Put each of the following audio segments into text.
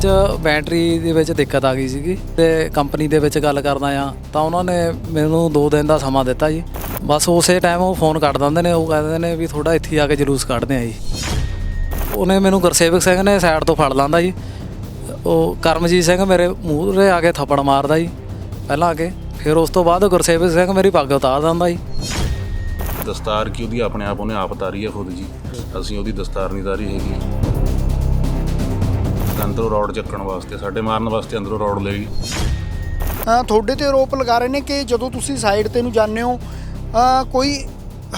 'ਚ ਬੈਟਰੀ ਦੇ ਵਿੱਚ ਦਿੱਕਤ ਆ ਗਈ ਸੀਗੀ ਤੇ ਕੰਪਨੀ ਦੇ ਵਿੱਚ ਗੱਲ ਕਰਦਾ ਆ ਤਾਂ ਉਹਨਾਂ ਨੇ ਮੈਨੂੰ 2 ਦਿਨ ਦਾ ਸਮਾਂ ਦਿੱਤਾ ਜੀ। ਬਸ ਉਸੇ ਟਾਈਮ ਉਹ ਫੋਨ ਕੱਟ ਦਿੰਦੇ ਨੇ, ਉਹ ਕਹਿੰਦੇ ਨੇ ਵੀ ਥੋੜਾ ਇੱਥੇ ਆ ਕੇ ਜਲੂਸ ਕੱਢਦੇ ਆ ਜੀ। ਉਹਨੇ ਮੈਨੂੰ ਗੁਰਸੇਵਕ ਸਿੰਘ ਨੇ ਸਾਈਡ ਤੋਂ ਫੜ ਲਾਂਦਾ ਜੀ। ਉਹ ਕਰਮਜੀਤ ਸਿੰਘ ਮੇਰੇ ਮੂੰਹ ਆ ਕੇ ਥੱਪੜ ਮਾਰਦਾ ਜੀ, ਪਹਿਲਾਂ ਆ ਕੇ ਫਿਰ ਉਸ ਤੋਂ ਬਾਅਦ ਗੁਰਸੇਵਕ ਸਿੰਘ ਮੇਰੀ ਪੱਗ ਉਤਾਰ ਦਿੰਦਾ ਜੀ। ਦਸਤਾਰ ਕੀ ਉਹਦੀ? ਆਪਣੇ ਆਪ ਉਹਨੇ ਆਪ ਤਾਰੀ ਹੈ ਖੁਦ ਜੀ। ਅਸੀਂ ਉਹਦੀ ਦਸਤਾਰ ਨਹੀਂ ਤਾਰੀ ਹੈਗੀ ਅੰਦਰੋਂ ਰੋਡ ਚੱਕਣ ਵਾਸਤੇ ਸਾਡੇ ਮਾਰਨ ਵਾਸਤੇ ਅੰਦਰੋਂ ਰੋਡ ਲਈ ਅ, ਤੁਹਾਡੇ ਤੇ ਆਰੋਪ ਲਗਾ ਰਹੇ ਨੇ ਕਿ ਜਦੋਂ ਤੁਸੀਂ ਸਾਈਡ ਤੇ ਨੂੰ ਜਾਂਦੇ ਹੋ ਅ, ਕੋਈ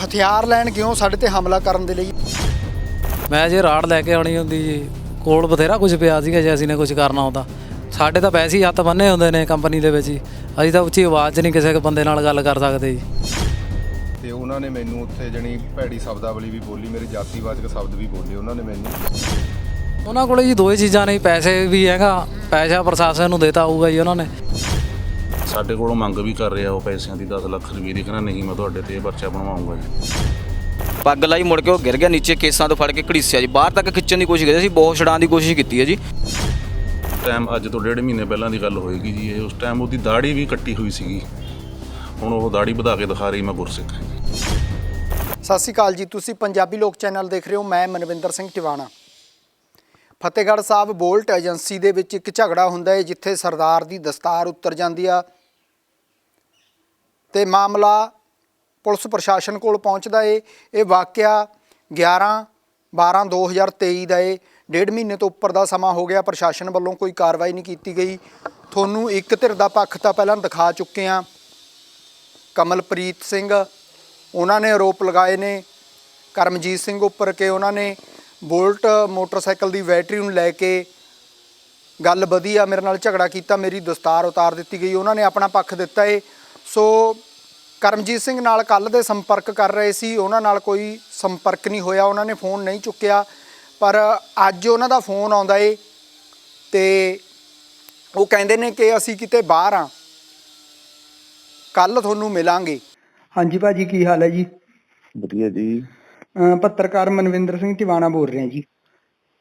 ਹਥਿਆਰ ਲੈਣ ਗਿਓ ਸਾਡੇ ਤੇ ਹਮਲਾ ਕਰਨ ਦੇ ਲਈ? ਮੈਂ ਜੇ ਰਾੜ ਲੈ ਕੇ ਆਉਣੀ ਹੁੰਦੀ ਜੀ ਕੋਲ ਬਥੇਰਾ ਕੁਝ ਪਿਆ ਸੀਗਾ ਜੇ ਅਸੀਂ ਨੇ ਕੁਝ ਕਰਨਾ ਹੁੰਦਾ। ਸਾਡੇ ਤਾਂ ਪੈਸੇ ਹੀ ਹੱਥ ਬੰਨੇ ਹੁੰਦੇ ਨੇ ਕੰਪਨੀ ਦੇ ਵਿੱਚ ਹੀ। ਅਸੀਂ ਤਾਂ ਉੱਚੀ ਆਵਾਜ਼ 'ਚ ਨਹੀਂ ਕਿਸੇ ਬੰਦੇ ਨਾਲ ਗੱਲ ਕਰ ਸਕਦੇ ਜੀ। ਤੇ ਉਹਨਾਂ ਨੇ ਮੈਨੂੰ ਉੱਥੇ ਜਣੀ ਭੈੜੀ ਸ਼ਬਦਾਵਲੀ ਵੀ ਬੋਲੀ ਮੇਰੇ ਜਾਤੀਵਾਚਕ ਸ਼ਬਦ ਵੀ ਬੋਲੇ ਉਹਨਾਂ ਨੇ ਮੈਨੂੰ। ਉਹਨਾਂ ਕੋਲੇ ਜੀ ਦੋ ਹੀ ਚੀਜ਼ਾਂ ਨੇ ਪੈਸੇ ਵੀ ਹੈਗਾ ਪੈਸਾ ਪ੍ਰਸ਼ਾਸਨ ਨੂੰ ਦੇਤਾ ਹੋਊਗਾ ਜੀ ਉਹਨਾਂ ਨੇ। ਸਾਡੇ ਕੋਲੋਂ ਮੰਗ ਵੀ ਕਰ ਰਿਹਾ ਉਹ ਪੈਸਿਆਂ ਦੀ 10 ਲੱਖ ਰੁਪਏ ਦੀ ਕਹਿੰਦਾ ਨਹੀਂ ਮੈਂ ਤੁਹਾਡੇ ਤੇ ਇਹ ਪਰਚਾ ਬਣਵਾਉਂਗਾ ਜੀ। ਪੱਗ ਲਾਈ ਮੁੜ ਕੇ ਉਹ ਗਿਰ ਗਿਆ ਨੀਚੇ ਕੇਸਾਂ ਤੋਂ ਫੜ ਕੇ ਘੜੀਸਿਆ ਜੀ। ਬਾਹਰ ਤੱਕ ਖਿੱਚਣ ਦੀ ਕੋਸ਼ਿਸ਼ ਕੀਤੀ ਅਸੀਂ ਬਹੁਤ ਛਡਾਉਣ ਦੀ ਕੋਸ਼ਿਸ਼ ਕੀਤੀ ਹੈ ਜੀ। ਟਾਈਮ ਅੱਜ ਤੋਂ ਡੇਢ ਮਹੀਨੇ ਪਹਿਲਾਂ ਦੀ ਗੱਲ ਹੋਏਗੀ ਜੀ ਇਹ ਉਸ ਟਾਈਮ ਉਹਦੀ ਦਾੜੀ ਵੀ ਕੱਟੀ ਹੋਈ ਸੀਗੀ। ਹੁਣ ਉਹ ਦਾੜੀ ਵਧਾ ਕੇ ਦਿਖਾ ਰਹੀ ਮੈਂ ਗੁਰਸਿੱਖ। ਹਾਂ ਜੀ ਸਤਿ ਸ਼੍ਰੀ ਅਕਾਲ ਜੀ ਤੁਸੀਂ ਪੰਜਾਬੀ ਲੋਕ ਚੈਨਲ ਦੇਖ ਰਹੇ ਹੋ ਮੈਂ ਮਨਵਿੰਦਰ ਸਿੰਘ ਟਿਵਾਣਾ। ਫਤਿਹਗੜ੍ਹ ਸਾਹਿਬ ਬੋਲਟ ਏਜੰਸੀ ਦੇ ਵਿੱਚ ਇੱਕ ਝਗੜਾ ਹੁੰਦਾ ਹੈ, ਜਿੱਥੇ ਸਰਦਾਰ ਦੀ ਦਸਤਾਰ ਉੱਤਰ ਜਾਂਦੀ ਆ। ਤੇ ਮਾਮਲਾ ਪੁਲਿਸ ਪ੍ਰਸ਼ਾਸਨ ਕੋਲ ਪਹੁੰਚਦਾ ਏ। ਇਹ ਵਾਕਿਆ 11 12 2023 ਦਾ ਏ। ਡੇਢ ਮਹੀਨੇ ਤੋਂ ਉੱਪਰ ਦਾ ਸਮਾਂ ਹੋ ਗਿਆ। ਪ੍ਰਸ਼ਾਸਨ ਵੱਲੋਂ ਕੋਈ ਕਾਰਵਾਈ ਨਹੀਂ ਕੀਤੀ ਗਈ। ਤੁਹਾਨੂੰ ਇੱਕ ਧਿਰ ਦਾ ਪੱਖ ਤਾਂ ਪਹਿਲਾਂ ਦਿਖਾ ਚੁੱਕੇ ਹਾਂ। ਕਮਲਪ੍ਰੀਤ ਸਿੰਘ, ਉਹਨਾਂ ਨੇ ਆਰੋਪ ਲਗਾਏ ਨੇ। ਕਰਮਜੀਤ ਸਿੰਘ ਉੱਪਰ ਕਿ ਉਹਨਾਂ ਨੇ ਬੋਲਟ ਮੋਟਰਸਾਈਕਲ ਦੀ ਬੈਟਰੀ ਨੂੰ ਲੈ ਕੇ ਗੱਲ ਵਧੀ ਆ ਮੇਰੇ ਨਾਲ ਝਗੜਾ ਕੀਤਾ ਮੇਰੀ ਦਸਤਾਰ ਉਤਾਰ ਦਿੱਤੀ ਗਈ ਉਹਨਾਂ ਨੇ ਆਪਣਾ ਪੱਖ ਦਿੱਤਾ ਏ। ਸੋ ਕਰਮਜੀਤ ਸਿੰਘ ਨਾਲ ਕੱਲ ਦੇ ਸੰਪਰਕ ਕਰ ਰਹੇ ਸੀ ਉਹਨਾਂ ਨਾਲ ਕੋਈ ਸੰਪਰਕ ਨਹੀਂ ਹੋਇਆ ਉਹਨਾਂ ਨੇ ਫੋਨ ਨਹੀਂ ਚੁੱਕਿਆ ਪਰ ਅੱਜ ਉਹਨਾਂ ਦਾ ਫੋਨ ਆਉਂਦਾ ਏ ਤੇ ਉਹ ਕਹਿੰਦੇ ਨੇ ਕਿ ਅਸੀਂ ਕਿਤੇ ਬਾਹਰ ਆ। ਕੱਲ ਤੁਹਾਨੂੰ ਮਿਲਾਂਗੇ। ਹਾਂਜੀ ਭਾਜੀ ਕੀ ਹਾਲ ਹੈ ਜੀ? ਵਧੀਆ ਜੀ। ਪੱਤਰਕਾਰ ਮਨਵਿੰਦਰ ਸਿੰਘ ਟਿਵਾਣਾ ਬੋਲ ਰਹੇ ਹਾਂ ਜੀ।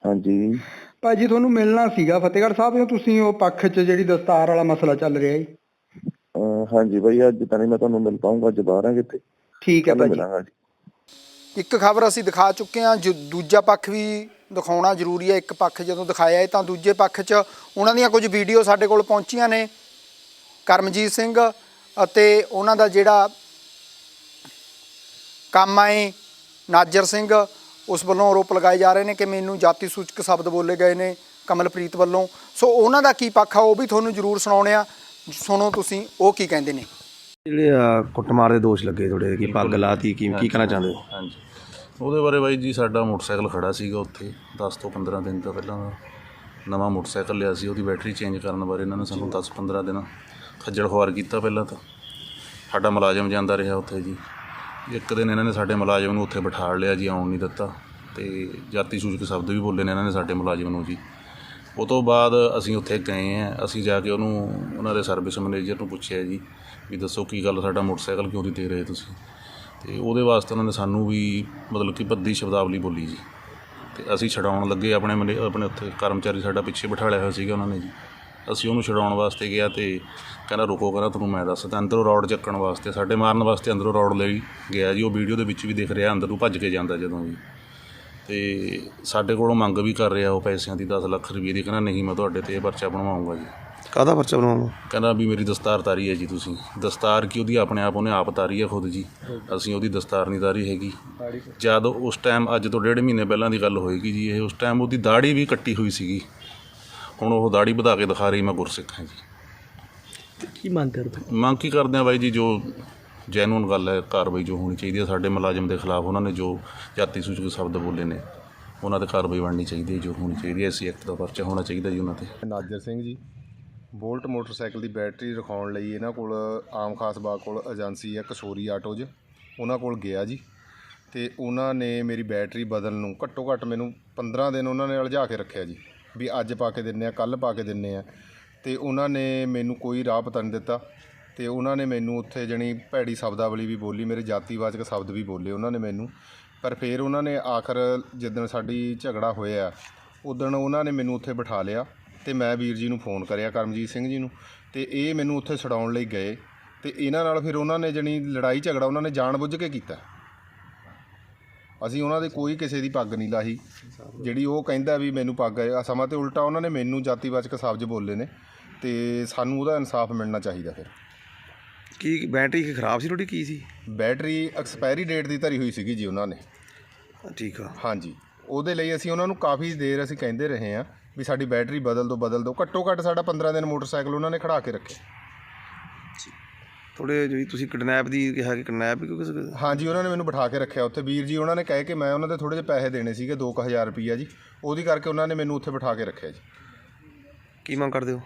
ਹਾਂਜੀ। ਭਾਜੀ ਤੁਹਾਨੂੰ ਮਿਲਣਾ ਸੀਗਾ ਫਤਿਹਗੜ੍ਹ ਸਾਹਿਬ ਤੋਂ ਤੁਸੀਂ ਉਹ ਪੱਖ 'ਚ ਜਿਹੜੀ ਦਸਤਾਰ ਵਾਲਾ ਮਸਲਾ ਚੱਲ ਰਿਹਾ ਜੀ? ਹਾਂਜੀ ਬਾਈ ਅੱਜ ਤਾਂ ਨਹੀਂ ਮੈਂ ਤੁਹਾਨੂੰ ਮਿਲ ਪਾਉਂਗਾ ਅੱਜ ਬਾਹਰ ਆ ਕਿਤੇ। ਠੀਕ ਹੈ ਭਾਜੀ। ਮਿਲਾਂਗਾ ਜੀ। ਇੱਕ ਖਬਰ ਅਸੀਂ ਦਿਖਾ ਚੁੱਕੇ ਹਾਂ ਜੋ ਦੂਜਾ ਪੱਖ ਵੀ ਦਿਖਾਉਣਾ ਜ਼ਰੂਰੀ ਹੈ ਇੱਕ ਪੱਖ ਜਦੋਂ ਦਿਖਾਇਆ ਹੈ ਤਾਂ ਦੂਜੇ ਪੱਖ 'ਚ ਉਹਨਾਂ ਦੀਆਂ ਕੁਝ ਵੀਡੀਓ ਸਾਡੇ ਕੋਲ ਪਹੁੰਚੀਆਂ ਨੇ। ਕਰਮਜੀਤ ਸਿੰਘ ਅਤੇ ਉਹਨਾਂ ਦਾ ਜਿਹੜਾ ਕੰਮ ਆਏ ਨਾਜਰ ਸਿੰਘ ਉਸ ਵੱਲੋਂ ਆਰੋਪ ਲਗਾਏ ਜਾ ਰਹੇ ਨੇ ਕਿ ਮੈਨੂੰ ਜਾਤੀ ਸੂਚਕ ਸ਼ਬਦ ਬੋਲੇ ਗਏ ਨੇ ਕਮਲਪ੍ਰੀਤ ਵੱਲੋਂ। ਸੋ ਉਹਨਾਂ ਦਾ ਕੀ ਪੱਖ ਆ ਉਹ ਵੀ ਤੁਹਾਨੂੰ ਜ਼ਰੂਰ ਸੁਣਾਉਣੇ ਆ। ਸੁਣੋ ਤੁਸੀਂ ਉਹ ਕੀ ਕਹਿੰਦੇ ਨੇ? ਜਿਹੜੇ ਆ ਕੁੱਟਮਾਰ ਦੇ ਦੋਸ਼ ਲੱਗੇ ਥੋੜੇ ਕਿ ਪੱਗ ਲਾਤੀ ਕੀ ਕੀ ਕਹਿਣਾ ਚਾਹੁੰਦੇ ਹੋ? ਹਾਂਜੀ। ਉਹਦੇ ਬਾਰੇ ਬਾਈ ਜੀ ਸਾਡਾ ਮੋਟਰਸਾਈਕਲ ਖੜਾ ਸੀਗਾ ਉੱਥੇ 10 ਤੋਂ 15 ਦਿਨ ਤੋਂ ਪਹਿਲਾਂ। ਦਾ ਨਵਾਂ ਮੋਟਰਸਾਈਕਲ ਲਿਆ ਸੀ ਉਹਦੀ ਬੈਟਰੀ ਚੇਂਜ ਕਰਨ ਬਾਰੇ ਇਹਨਾਂ ਨੇ ਸਾਨੂੰ 10 15 ਦਿਨ ਖੱਜਲ ਖੁਆਰ ਕੀਤਾ ਪਹਿਲਾਂ ਤਾਂ। ਸਾਡਾ ਮੁਲਾਜ਼ਮ ਜਾਂਦਾ ਰਿਹਾ ਉੱਥੇ ਜੀ। ਇੱਕ ਦਿਨ ਇਹਨਾਂ ਨੇ ਸਾਡੇ ਮੁਲਾਜ਼ਮ ਨੂੰ ਉੱਥੇ ਬਿਠਾ ਲਿਆ ਜੀ, ਆਉਣ ਨਹੀਂ ਦਿੱਤਾ। ਤੇ ਜਾਤੀ ਸੂਚਕ ਸ਼ਬਦ ਵੀ ਬੋਲੇ ਨੇ ਇਹਨਾਂ ਨੇ ਸਾਡੇ ਮੁਲਾਜ਼ਮ ਨੂੰ ਜੀ। ਉਹ ਤੋਂ ਬਾਅਦ ਅਸੀਂ ਉੱਥੇ ਗਏ ਆ ਅਸੀਂ ਜਾ ਕੇ ਉਹਨੂੰ, ਉਹਨਾਂ ਦੇ ਸਰਵਿਸ ਮੈਨੇਜਰ ਨੂੰ ਪੁੱਛਿਆ ਜੀ ਵੀ ਦੱਸੋ ਕੀ ਗੱਲ, ਸਾਡਾ ਮੋਟਰਸਾਈਕਲ ਕਿਉਂ ਨਹੀਂ ਦੇ ਰਹੇ ਤੁਸੀਂ? ਤੇ ਉਹਦੇ ਵਾਸਤੇ ਉਹਨਾਂ ਨੇ ਸਾਨੂੰ ਵੀ ਮਤਲਬ ਕਿ ਭੱਦੀ ਸ਼ਬਦਾਵਲੀ ਬੋਲੀ ਜੀ। ਤੇ ਅਸੀਂ ਛਡਾਉਣ ਲੱਗੇ, ਆਪਣੇ ਮਨੇ- ਆਪਣੇ ਉੱਥੇ ਕਰਮਚਾਰੀ ਸਾਡਾ ਪਿੱਛੇ ਬਿਠਾਲਿਆ ਹੋਇਆ ਸੀਗਾ ਉਹਨਾਂ ਨੇ ਜੀ। ਅਸੀਂ ਉਹਨੂੰ ਛਡਾਉਣ ਵਾਸਤੇ ਗਿਆ ਤੇ ਕਹਿੰਦਾ ਰੁਕੋ ਕਹਿੰਦਾ ਤੁਹਾਨੂੰ ਮੈਂ ਦੱਸਦਾ ਅੰਦਰੋਂ ਰੌਡ ਚੱਕਣ ਵਾਸਤੇ ਸਾਡੇ ਮਾਰਨ ਵਾਸਤੇ ਅੰਦਰੋਂ ਰੌਡ ਲਈ ਗਿਆ ਜੀ ਉਹ ਵੀਡੀਓ ਦੇ ਵਿੱਚ ਵੀ ਦਿਖ ਰਿਹਾ ਅੰਦਰ ਨੂੰ ਭੱਜ ਕੇ ਜਾਂਦਾ ਜਦੋਂ ਜੀ ਤੇ ਸਾਡੇ ਕੋਲੋਂ ਮੰਗ ਵੀ ਕਰ ਰਿਹਾ ਉਹ ਪੈਸਿਆਂ ਦੀ 10 ਲੱਖ ਰੁਪਏ ਦੀ ਕਹਿੰਦਾ ਨਹੀਂ ਮੈਂ ਤੁਹਾਡੇ ਤੇ ਇਹ ਪਰਚਾ ਬਣਵਾਉਂਗਾ ਜੀ। ਕਾਹਦਾ ਪਰਚਾ ਬਣਾਉਣਾ ਕਹਿੰਦਾ ਵੀ ਮੇਰੀ ਦਸਤਾਰ ਤਾਰੀ ਹੈ ਜੀ ਤੁਸੀਂ। ਦਸਤਾਰ ਕੀ ਉਹਦੀ ਆਪਣੇ ਆਪ ਉਹਨੇ ਆਪ ਤਾਰੀ ਹੈ ਖੁਦ ਜੀ। ਅਸੀਂ ਉਹਦੀ ਦਸਤਾਰ ਨਹੀਂ ਤਾਰੀ ਹੈਗੀ ਜਦ ਉਸ ਟਾਈਮ ਅੱਜ ਤੋਂ ਡੇਢ ਮਹੀਨੇ ਪਹਿਲਾਂ ਦੀ ਗੱਲ ਹੋਏਗੀ ਜੀ ਇਹ ਉਸ ਟਾਈਮ ਉਹਦੀ ਦਾੜੀ ਵੀ ਕੱਟੀ ਹੋਈ ਸੀਗੀ। ਹੁਣ ਉਹ ਦਾੜੀ ਵਧਾ ਕੇ ਦਿਖਾ ਰਹੀ ਮੈਂ ਗੁਰਸਿੱਖ ਹਾਂ ਜੀ। ਕੀ ਮੰਗ ਕਰਦੇ ਮੰਗ ਕੀ ਕਰਦੇ ਆ ਬਾਈ ਜੀ ਜੋ ਜੈਨੂਨ ਗੱਲ ਹੈ ਕਾਰਵਾਈ ਜੋ ਹੋਣੀ ਚਾਹੀਦੀ ਹੈ ਸਾਡੇ ਮੁਲਾਜ਼ਮ ਦੇ ਖਿਲਾਫ ਉਹਨਾਂ ਨੇ ਜੋ ਜਾਤੀ ਸੂਚਕ ਸ਼ਬਦ ਬੋਲੇ ਨੇ ਉਹਨਾਂ ਤੇ ਕਾਰਵਾਈ ਬਣਨੀ ਚਾਹੀਦੀ ਹੈ ਜੋ ਹੋਣੀ ਚਾਹੀਦੀ ਹੈ ਐਸੀ ਐਕਟ ਦਾ ਪਰਚਾ ਹੋਣਾ ਚਾਹੀਦਾ ਜੀ ਉਹਨਾਂ ਤੇ। ਨਾਜਰ ਸਿੰਘ ਜੀ ਬੋਲਟ ਮੋਟਰਸਾਈਕਲ ਦੀ ਬੈਟਰੀ ਰਖਾਉਣ ਲਈ ਇਹਨਾਂ ਕੋਲ ਆਮ ਖਾਸ ਬਾਗ ਕੋਲ ਏਜੰਸੀ ਹੈ ਕਸੂਰੀ ਆਟੋਜ ਉਹਨਾਂ ਕੋਲ ਗਿਆ ਜੀ ਤੇ ਉਹਨਾਂ ਨੇ ਮੇਰੀ ਬੈਟਰੀ ਬਦਲਣ ਨੂੰ ਘੱਟੋ ਘੱਟ ਮੈਨੂੰ 15 ਦਿਨ ਉਹਨਾਂ ਨੇ ਉਲਝਾ ਕੇ ਰੱਖਿਆ ਜੀ। ਵੀ ਅੱਜ ਪਾ ਕੇ ਦਿੰਨੇ ਆ ਕੱਲ ਪਾ ਕੇ ਦਿੰਨੇ ਆ। ਤੇ ਉਹਨਾਂ ਨੇ ਮੈਨੂੰ ਕੋਈ ਰਾਹ ਪਤਾ ਨਹੀਂ ਦਿੱਤਾ। ਤੇ ਉਹਨਾਂ ਨੇ ਮੈਨੂੰ ਉੱਥੇ ਜਣੀ ਭੈੜੀ ਸ਼ਬਦਾਵਲੀ ਵੀ ਬੋਲੀ, ਮੇਰੇ ਜਾਤੀਵਾਚਕ ਸ਼ਬਦ ਵੀ ਬੋਲੇ ਉਹਨਾਂ ਨੇ ਮੈਨੂੰ। ਪਰ ਫਿਰ ਉਹਨਾਂ ਨੇ ਆਖਰ ਜਿੱਦਣ ਸਾਡੀ ਝਗੜਾ ਹੋਇਆ ਉਦਣ ਉਹਨਾਂ ਨੇ ਮੈਨੂੰ ਉੱਥੇ ਬਿਠਾ ਲਿਆ ਤੇ ਮੈਂ ਵੀਰ ਜੀ ਨੂੰ ਫੋਨ ਕਰਿਆ, ਕਰਮਜੀਤ ਸਿੰਘ ਜੀ ਨੂੰ। ਤੇ ਇਹ ਮੈਨੂੰ ਉੱਥੇ ਛਡਾਉਣ ਲਈ ਗਏ। ਤੇ ਇਹਨਾਂ ਨਾਲ ਫਿਰ ਉਹਨਾਂ ਨੇ ਜਣੀ ਲੜਾਈ ਝਗੜਾ ਉਹਨਾਂ ਨੇ ਜਾਣਬੁੱਝ ਕੇ ਕੀਤਾ। ਅਸੀਂ ਉਹਨਾਂ ਦੇ ਕੋਈ ਕਿਸੇ ਦੀ ਪੱਗ ਨਹੀਂ ਲਾਹੀ। ਜਿਹੜੀ ਉਹ ਕਹਿੰਦਾ ਵੀ ਮੈਨੂੰ ਪੱਗ ਹੈ ਆ ਸਮਾਂ ਤੇ ਉਲਟਾ ਉਹਨਾਂ ਨੇ ਮੈਨੂੰ ਜਾਤੀਵਾਚਕ ਸ਼ਬਦ ਬੋਲੇ ਨੇ ਤੇ ਸਾਨੂੰ ਉਹਦਾ ਇਨਸਾਫ ਮਿਲਣਾ ਚਾਹੀਦਾ ਫਿਰ। ਕੀ ਬੈਟਰੀ ਕੀ ਖਰਾਬ ਸੀ ਤੁਹਾਡੀ ਕੀ ਸੀ? ਬੈਟਰੀ ਐਕਸਪਾਇਰੀ ਡੇਟ ਦੀ ਧਰੀ ਹੋਈ ਸੀਗੀ ਜੀ ਉਹਨਾਂ ਨੇ। ਠੀਕ ਆ। ਹਾਂਜੀ। ਉਹਦੇ ਲਈ ਅਸੀਂ ਉਹਨਾਂ ਨੂੰ ਕਾਫੀ ਦੇਰ ਅਸੀਂ ਕਹਿੰਦੇ ਰਹੇ ਹਾਂ ਵੀ ਸਾਡੀ ਬੈਟਰੀ ਬਦਲ ਦਿਓ ਬਦਲ ਦਿਓ ਘੱਟੋ ਘੱਟ ਸਾਡਾ 15 ਦਿਨ ਮੋਟਰਸਾਈਕਲ ਉਹਨਾਂ ਨੇ ਖੜਾ ਕੇ ਰੱਖਿਆ ਥੋੜੇ ਜਿਹੜੀ ਤੁਸੀਂ ਕਿਡਨੈਪ ਦੀ ਕਿਹਾ ਕਿ ਕਿਡਨੈਪ ਕਿਉਂਕਿ ਹਾਂਜੀ ਉਹਨਾਂ ਨੇ ਮੈਨੂੰ ਬਿਠਾ ਕੇ ਰੱਖਿਆ ਉੱਥੇ। ਵੀਰ ਜੀ ਉਹਨਾਂ ਨੇ ਕਹਿ ਕੇ ਮੈਂ ਉਹਨਾਂ ਦੇ ਥੋੜੇ ਜਿਹੇ ਪੈਸੇ ਦੇਣੇ ਸੀਗੇ 2000 ਰੁਪਈਆ ਜੀ। ਉਹਦੀ ਕਰਕੇ ਉਹਨਾਂ ਨੇ ਮੈਨੂੰ ਉੱਥੇ ਬਿਠਾ ਕੇ ਰੱਖਿਆ ਜੀ। ਕੀ ਮੰਗ ਕਰਦੇ ਹੋ?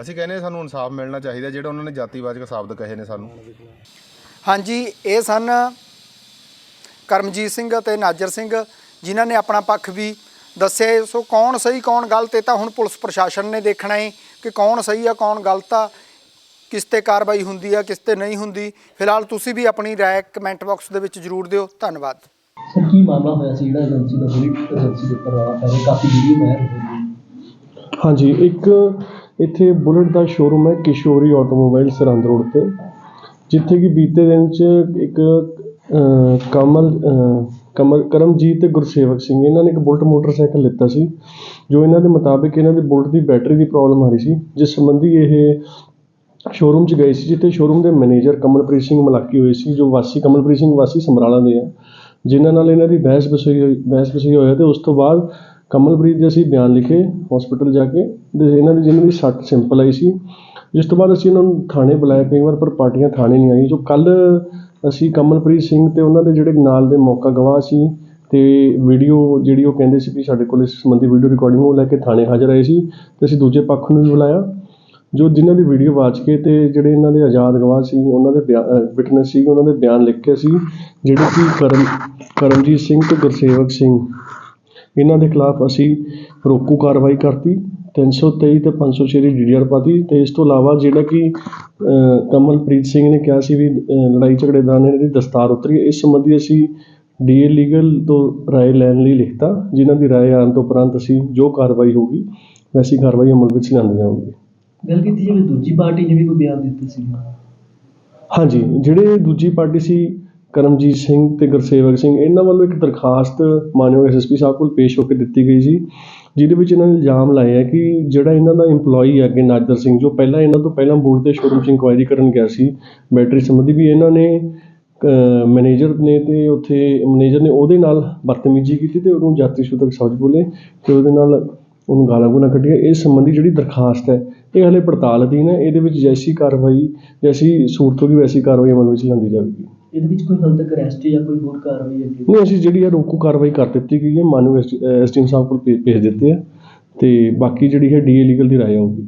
ਅਸੀਂ ਕਹਿੰਦੇ ਸਾਨੂੰ ਇਨਸਾਫ ਮਿਲਣਾ ਚਾਹੀਦਾ ਜਿਹੜਾ ਉਹਨਾਂ ਨੇ ਜਾਤੀਵਾਚਕ ਸ਼ਬਦ ਕਹੇ ਨੇ ਸਾਨੂੰ। ਹਾਂਜੀ ਇਹ ਸਨ ਕਰਮਜੀਤ ਸਿੰਘ ਅਤੇ ਨਾਜਰ ਸਿੰਘ ਜਿਨ੍ਹਾਂ ਨੇ ਆਪਣਾ ਪੱਖ ਵੀ ਦੱਸਿਆ। ਸੋ ਕੌਣ ਸਹੀ ਕੌਣ ਗਲਤ ਇਹ ਤਾਂ ਹੁਣ ਪੁਲਿਸ ਪ੍ਰਸ਼ਾਸਨ ਨੇ ਦੇਖਣਾ ਹੈ ਕਿ ਕੌਣ ਸਹੀ ਆ ਕੌਣ ਗਲਤ ਆ। ਕਿਸ ਤੇ ਕਾਰਵਾਈ ਹੁੰਦੀ ਆ ਕਿਸ ਤੇ ਨਹੀਂ ਹੁੰਦੀ ਫਿਲਹਾਲ ਤੁਸੀਂ ਵੀ ਆਪਣੀ ਰਾਏ ਕਮੈਂਟ ਬਾਕਸ ਦੇ ਵਿੱਚ ਜ਼ਰੂਰ ਦਿਓ ਧੰਨਵਾਦ। ਸਰ ਕੀ ਮਾਮਲਾ ਹੋਇਆ ਸੀ ਜਿਹੜਾ ਏਜੰਸੀ ਦਾ ਬੁਲਿਟ ਏਜੰਸੀ ਦੇ ਉੱਪਰ ਪੈ ਰਿਹਾ ਕਾਫੀ ਵੀਡੀਓ ਵਾਇਰਲ ਹਾਂਜੀ ਇੱਕ ਇੱਥੇ ਬੁਲਟ ਦਾ ਸ਼ੋਰੂਮ ਹੈ ਕਿਸ਼ੋਰੀ ਆਟੋਮੋਬਾਈਲ ਸਰਹੰਦ ਰੋਡ ਤੇ ਜਿੱਥੇ ਕਿ ਬੀਤੇ ਦਿਨ ਚ ਇੱਕ ਕਮਲ ਕਮਲ ਕਰਮਜੀਤ ਤੇ ਗੁਰਸੇਵਕ ਸਿੰਘ ਇਹਨਾਂ ਨੇ ਇੱਕ ਬੁਲਟ ਮੋਟਰਸਾਈਕਲ ਲਿੱਤਾ ਸੀ ਜੋ ਇਹਨਾਂ ਦੇ ਮੁਤਾਬਿਕ ਇਹਨਾਂ ਦੇ ਬੁਲਟ ਦੀ ਬੈਟਰੀ ਦੀ ਪ੍ਰੋਬਲਮ ਆ ਰਹੀ ਸੀ ਜਿਸ ਸੰਬੰਧੀ ਇਹ ਸ਼ੋਰੂਮ 'ਚ ਗਏ ਸੀ ਜਿੱਥੇ ਸ਼ੋਰੂਮ ਦੇ ਮੈਨੇਜਰ ਕਮਲਪ੍ਰੀਤ ਸਿੰਘ ਮਲਾਕੀ ਹੋਏ ਸੀ, ਜੋ ਵਾਸੀ ਕਮਲਪ੍ਰੀਤ ਸਿੰਘ ਵਾਸੀ ਸਮਰਾਲਾ ਦੇ ਆ। ਜਿਨ੍ਹਾਂ ਨਾਲ ਇਹਨਾਂ ਦੀ ਬਹਿਸ ਬਸੋਈ ਹੋਈ, ਬਹਿਸ ਬਸੋਈ ਹੋਇਆ ਤੇ ਉਸ ਤੋਂ ਬਾਅਦ ਕਮਲਪ੍ਰੀਤ ਦੇ ਅਸੀਂ ਬਿਆਨ ਲਿਖੇ ਹਸਪੀਟਲ ਜਾ ਕੇ ਤੇ ਇਹਨਾਂ ਦੀ ਜਿਹਨਾਂ ਦੀ ਸੱਟ ਸਿੰਪਲ ਆਈ ਸੀ, ਜਿਸ ਤੋਂ ਬਾਅਦ ਅਸੀਂ ਉਹਨਾਂ ਨੂੰ ਥਾਣੇ ਬੁਲਾਇਆ। ਕਈ ਵਾਰ ਪਰ ਪਾਰਟੀਆਂ ਥਾਣੇ ਨਹੀਂ ਆਈ ਜੋ ਕੱਲ ਅਸੀਂ ਕਮਲਪ੍ਰੀਤ ਸਿੰਘ ਤੇ ਉਹਨਾਂ ਦੇ ਜਿਹੜੇ ਨਾਲ ਦੇ ਮੌਕਾ ਗਵਾਹ ਸੀ ਤੇ ਵੀਡੀਓ ਜਿਹੜੀ ਉਹ ਕਹਿੰਦੇ ਸੀ ਵੀ ਸਾਡੇ ਕੋਲ ਇਸ ਸੰਬੰਧੀ ਵੀਡੀਓ ਰਿਕਾਰਡਿੰਗ ਉਹ ਲੈ ਕੇ ਥਾਣੇ ਹਾਜ਼ਰ ਆਏ ਸੀ ਤੇ ਅਸੀਂ ਦੂਜੇ ਪੱਖ ਨੂੰ ਵੀ ਬੁਲਾਇਆ। ਜੋ ਜਿਨ੍ਹਾਂ ਦੀ ਵੀਡੀਓ ਵਾਚ ਕੇ ਅਤੇ ਜਿਹੜੇ ਇਹਨਾਂ ਦੇ ਆਜ਼ਾਦ ਗਵਾਹ ਸੀ, ਉਹਨਾਂ ਦੇ ਬਿਆ ਵਿਟਨੈਸ ਸੀ, ਉਹਨਾਂ ਦੇ ਬਿਆਨ ਲਿਖ ਕੇ ਸੀ, ਜਿਹੜੇ ਕਿ ਕਰਮ, ਕਰਮਜੀਤ ਸਿੰਘ ਅਤੇ ਗੁਰਸੇਵਕ ਸਿੰਘ ਇਹਨਾਂ ਦੇ ਖਿਲਾਫ ਅਸੀਂ ਰੋਕੂ ਕਾਰਵਾਈ ਕਰਤੀ, ਤਿੰਨ ਸੌ ਤੇਈ ਅਤੇ 323 ਤੇ 506 ਦੀ ਆਰ ਪਾਤੀ ਅਤੇ ਇਸ ਤੋਂ ਇਲਾਵਾ ਜਿਹੜਾ ਕਿ ਕਮਲਪ੍ਰੀਤ ਸਿੰਘ ਨੇ ਕਿਹਾ ਸੀ ਵੀ ਲੜਾਈ ਝਗੜੇ ਦੌਰਾਨ ਇਹਨਾਂ ਦੀ ਦਸਤਾਰ ਉਤਰੀ ਹੈ। ਇਸ ਸੰਬੰਧੀ ਅਸੀਂ ਡੀ ਏ ਲੀਗਲ ਤੋਂ ਰਾਏ ਲੈਣ ਲਈ ਲਿਖਤਾ, ਜਿਨ੍ਹਾਂ ਦੀ ਰਾਏ ਆਉਣ ਤੋਂ ਉਪਰੰਤ ਅਸੀਂ ਜੋ ਕਾਰਵਾਈ ਹੋਊਗੀ, ਵੈਸੀ ਕਾਰਵਾਈ ਅਮਲ ਵਿੱਚ ਲਿਆਂਦੀ ਜਾਊਗੀ ਗੱਲ ਕੀਤੀ ਜਾਵੇ ਦੂਜੀ ਪਾਰਟੀ ਨੇ ਵੀ ਕੋਈ ਬਿਆਨ ਦਿੱਤਾ ਸੀ। ਹਾਂਜੀ, ਜਿਹੜੇ ਦੂਜੀ ਪਾਰਟੀ ਸੀ, ਕਰਮਜੀਤ ਸਿੰਘ ਤੇ ਗੁਰਸੇਵਕ ਸਿੰਘ, ਇਹਨਾਂ ਵੱਲੋਂ ਇੱਕ ਦਰਖਾਸਤ ਮਾਨਯੋਗ ਐਸਐਸਪੀ ਸਾਹਿਬ ਕੋਲ ਪੇਸ਼ ਹੋ ਕੇ ਦਿੱਤੀ ਗਈ ਸੀ, ਜਿਹਦੇ ਵਿੱਚ ਇਹਨਾਂ ਨੇ ਇਲਜ਼ਾਮ ਲਾਏ ਆ ਕਿ ਜਿਹੜਾ ਇਹਨਾਂ ਦਾ EMPLOYEE ਹੈ ਅੱਗੇ ਨਾਜਰ ਸਿੰਘ, ਜੋ ਪਹਿਲਾਂ ਇਹਨਾਂ ਤੋਂ ਪਹਿਲਾਂ ਬੋਰਡ ਦੇ ਸ਼ੋਰੂਮ 'ਚ ਇਨਕੁਆਇਰੀ ਕਰਨ ਗਿਆ ਸੀ ਬੈਟਰੀ ਸੰਬੰਧੀ ਵੀ ਇਹਨਾਂ ਨੇ ਮੈਨੇਜਰ ਨੇ ਤੇ ਉੱਥੇ ਮੈਨੇਜਰ ਨੇ ਉਹਦੇ ਨਾਲ ਬਦਤਮੀਜ਼ੀ ਕੀਤੀ ਤੇ ਉਹਨੂੰ ਜਾਤੀ ਜਾਤੀਸੂਤਕ ਸ਼ਬਦ ਬੋਲੇ ਤੇ ਉਹਦੇ ਨਾਲ ਉਹਨੂੰ ਗਾਲਾਂ ਗੁਲਾਂ ਕੱਢੀਆਂ। ਇਸ ਸੰਬੰਧੀ ਜਿਹੜੀ ਦਰਖਾਸਤ ਹੈ ਇਹ ਹਲੇ ਪੜਤਾਲ ਅਧੀਨ ਹੈ ਇਹਦੇ ਵਿੱਚ ਜੈਸੀ ਕਾਰਵਾਈ ਜੈਸੀ ਸੂਰਤ ਹੋਗੀ ਵੈਸੀ ਕਾਰਵਾਈ ਅਮਲ ਵਿੱਚ ਲਿਆਂਦੀ ਜਾਵੇਗੀ। ਇਹਦੇ ਵਿੱਚ ਕੋਈ ਹਾਲ ਤੱਕ ਅਰੈਸਟ ਜਾਂ ਕੋਈ ਹੋਰ ਕਾਰਵਾਈ ਅੱਗੇ ਨਹੀਂ ਅਸੀਂ ਜਿਹੜੀ ਹੈ ਰੋਕੂ ਕਾਰਵਾਈ ਕਰ ਦਿੱਤੀ ਗਈ ਹੈ ਮਾਨਯੋਗ ਐਸਡੀਐਮ ਸਾਹਿਬ ਕੋਲ ਭੇਜ ਦਿੱਤੇ ਆ ਤੇ ਬਾਕੀ ਜਿਹੜੀ ਹੈ ਡੀਏ ਲੀਗਲ ਦੀ ਰਾਏ ਆਊਗੀ।